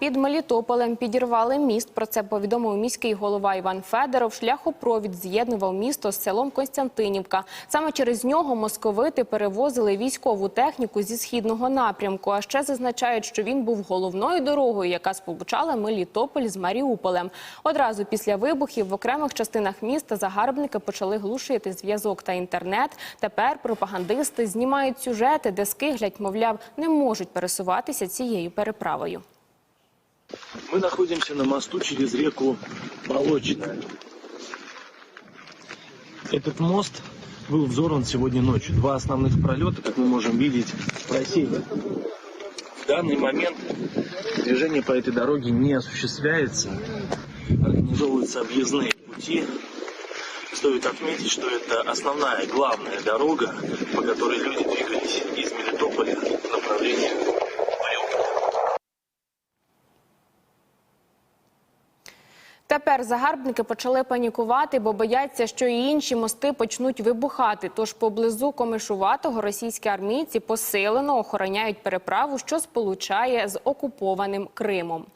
Під Мелітополем підірвали міст. Про це повідомив міський голова Іван Федоров. Шляхопровід з'єднував місто з селом Константинівка. Саме через нього московити перевозили військову техніку зі східного напрямку. А ще зазначають, що він був головною дорогою, яка сполучала Мелітополь з Маріуполем. Одразу після вибухів в окремих частинах міста загарбники почали глушити зв'язок та інтернет. Тепер пропагандисти знімають сюжети, де скиглять, мовляв, не можуть пересуватися цією переправою. Мы находимся на мосту через реку Молочная. Этот мост был взорван сегодня ночью. Два основных пролета, как мы можем видеть, просели. В данный момент движение по этой дороге не осуществляется. Организовываются объездные пути. Стоит отметить, что это основная, главная дорога, по которой люди Тепер загарбники почали панікувати, бо бояться, що і інші мости почнуть вибухати. Тож поблизу Комишуватого російські армійці посилено охороняють переправу, що сполучає з окупованим Кримом.